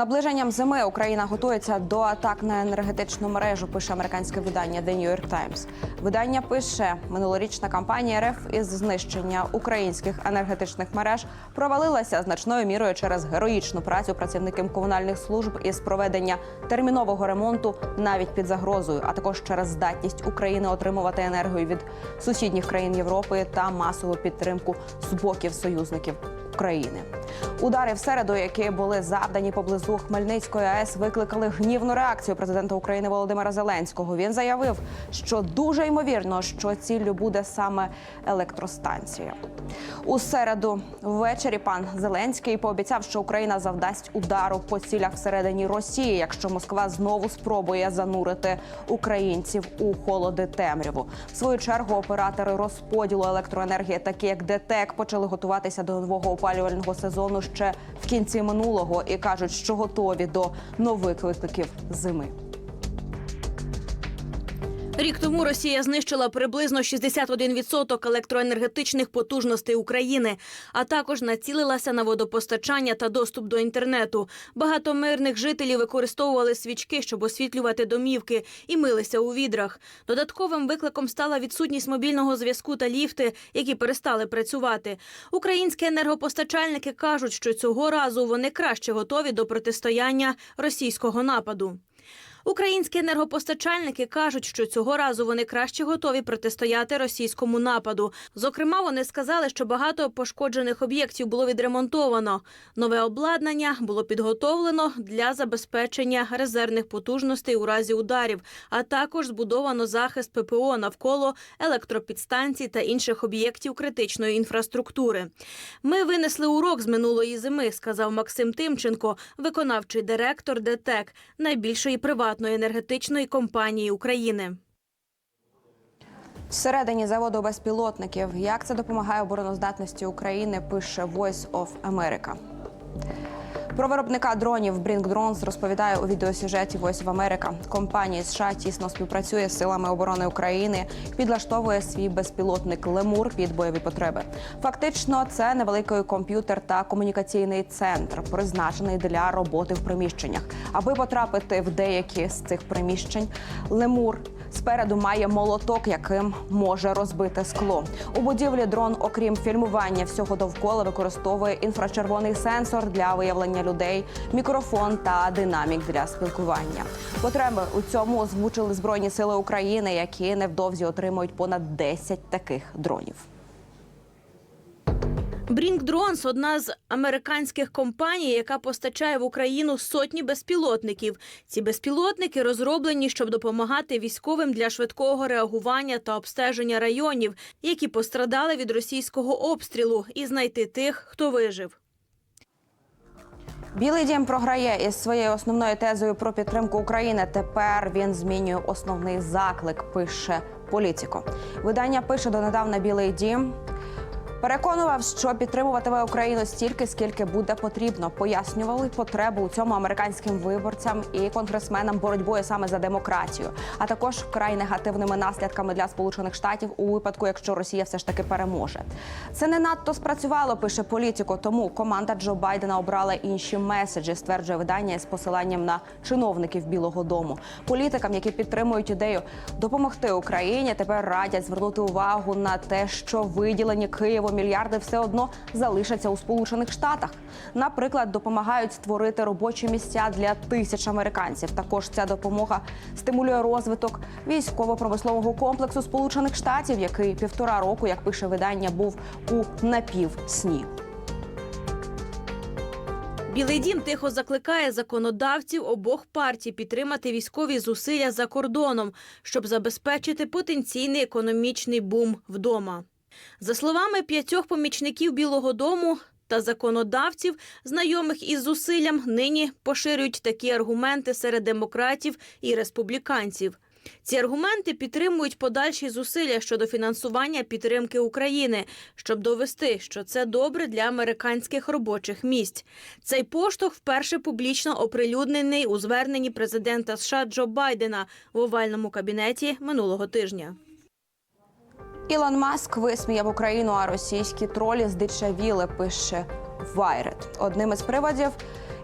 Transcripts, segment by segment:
наближенням зими Україна готується до атак на енергетичну мережу. Пише американське видання The New York Times. Видання пише, минулорічна кампанія РФ із знищення українських енергетичних мереж провалилася значною мірою через героїчну працю працівників комунальних служб із проведення термінового ремонту навіть під загрозою, а також через здатність України отримувати енергію від сусідніх країн Європи та масову підтримку з боків союзників України. Удари в середу, які були завдані поблизу Хмельницької АЕС, викликали гнівну реакцію президента України Володимира Зеленського. Він заявив, що дуже ймовірно, що ціллю буде саме електростанція. У середу ввечері пан Зеленський пообіцяв, що Україна завдасть удару по цілях всередині Росії, якщо Москва знову спробує занурити українців у холоди темряву. В свою чергу оператори розподілу електроенергії, такі як ДТЕК, почали готуватися до нового опалювального сезону ще в кінці минулого і кажуть, що готові до нових викликів зими. Рік тому Росія знищила приблизно 61% електроенергетичних потужностей України, а також націлилася на водопостачання та доступ до інтернету. Багато мирних жителів використовували свічки, щоб освітлювати домівки, і милися у відрах. Додатковим викликом стала відсутність мобільного зв'язку та ліфти, які перестали працювати. Українські енергопостачальники кажуть, що цього разу вони краще готові до протистояння російського нападу. Українські енергопостачальники кажуть, що цього разу вони краще готові протистояти російському нападу. Зокрема, вони сказали, що багато пошкоджених об'єктів було відремонтовано. Нове обладнання було підготовлено для забезпечення резервних потужностей у разі ударів, а також збудовано захист ППО навколо електропідстанцій та інших об'єктів критичної інфраструктури. Ми винесли урок з минулої зими, сказав Максим Тимченко, виконавчий директор ДТЕК, найбільшої приватної енергетичної компанії України. Всередині заводу безпілотників. Як це допомагає обороноздатності України? Пише Voice of America. Про виробника дронів Brink Drones розповідає у відеосюжеті Voice of America. Компанія США тісно співпрацює з силами оборони України, підлаштовує свій безпілотник Лемур під бойові потреби. Фактично, це невеликий комп'ютер та комунікаційний центр, призначений для роботи в приміщеннях. Аби потрапити в деякі з цих приміщень, Лемур спереду має молоток, яким може розбити скло. У будівлі дрон, окрім фільмування всього довкола, використовує інфрачервоний сенсор для виявлення людей, мікрофон та динамік для спілкування. Потреби у цьому озвучили збройні сили України, які невдовзі отримують понад 10 таких дронів. Brink Drones – одна з американських компаній, яка постачає в Україну сотні безпілотників. Ці безпілотники розроблені, щоб допомагати військовим для швидкого реагування та обстеження районів, які пострадали від російського обстрілу, і знайти тих, хто вижив. Білий дім програє із своєю основною тезою про підтримку України. Тепер він змінює основний заклик. Пише політико. Видання пише донедавна Білий дім. Переконував, що підтримуватиме Україну стільки, скільки буде потрібно. Пояснювали потребу у цьому американським виборцям і конгресменам боротьбою саме за демократію, а також вкрай негативними наслідками для Сполучених Штатів у випадку, якщо Росія все ж таки переможе. Це не надто спрацювало, пише політико. Тому команда Джо Байдена обрала інші меседжі, стверджує видання з посиланням на чиновників Білого Дому. Політикам, які підтримують ідею допомогти Україні, тепер радять звернути увагу на те, що виділені Києву мільярди все одно залишаться у Сполучених Штатах. Наприклад, допомагають створити робочі місця для тисяч американців. Також ця допомога стимулює розвиток військово-промислового комплексу Сполучених Штатів, який півтора року, як пише видання, був у напівсні. Білий дім тихо закликає законодавців обох партій підтримати військові зусилля за кордоном, щоб забезпечити потенційний економічний бум вдома. За словами п'ятьох помічників Білого Дому та законодавців, знайомих із зусиллям, нині поширюють такі аргументи серед демократів і республіканців. Ці аргументи підтримують подальші зусилля щодо фінансування підтримки України, щоб довести, що це добре для американських робочих місць. Цей поштовх вперше публічно оприлюднений у зверненні президента США Джо Байдена в овальному кабінеті минулого тижня. Ілон Маск висміяв Україну, а російські тролі здичавіли, пише Вайрет. Одним із приводів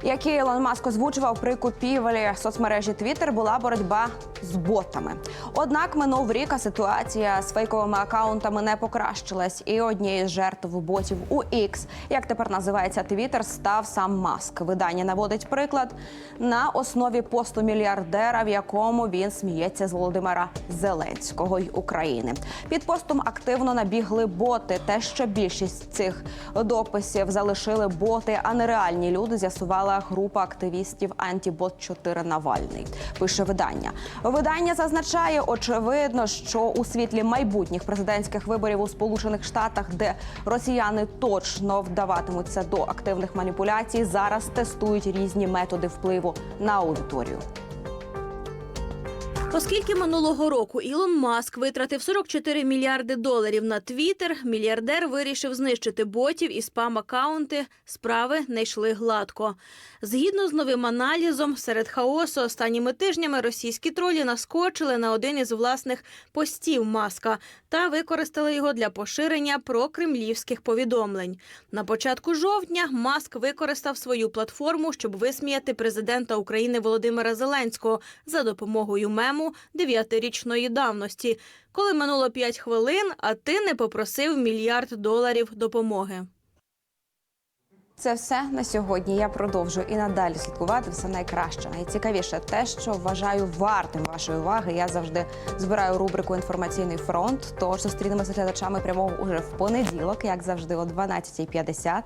які Ілон Маск озвучував при купівлі соцмережі Twitter, була боротьба з ботами. Однак минув рік, а ситуація з фейковими акаунтами не покращилась. І однією з жертв ботів у X, як тепер називається Twitter, став сам Маск. Видання наводить приклад на основі посту мільярдера, в якому він сміється з Володимира Зеленського й України. Під постом активно набігли боти. Те, що більшість цих дописів залишили боти, а не реальні люди, з'ясувала група активістів антібот 4 Навальний. Пише видання. Видання зазначає, очевидно, що у світлі майбутніх президентських виборів у Сполучених Штатах, де росіяни точно вдаватимуться до активних маніпуляцій, зараз тестують різні методи впливу на аудиторію. Оскільки минулого року Ілон Маск витратив 44 мільярди доларів на Твіттер, мільярдер вирішив знищити ботів і спам-акаунти. Справи не йшли гладко. Згідно з новим аналізом, серед хаосу останніми тижнями російські тролі наскочили на один із власних постів Маска та використали його для поширення прокремлівських повідомлень. На початку жовтня Маск використав свою платформу, щоб висміяти президента України Володимира Зеленського за допомогою мему дев'ятирічної давності, коли минуло 5 хвилин, а ти не попросив мільярд доларів допомоги. Це все на сьогодні. Я продовжую і надалі слідкувати все найкраще. Найцікавіше те, що вважаю вартим вашої уваги. Я завжди збираю рубрику Інформаційний фронт. Тож зустрінемося глядачами прямого уже в понеділок, як завжди, о 12.50.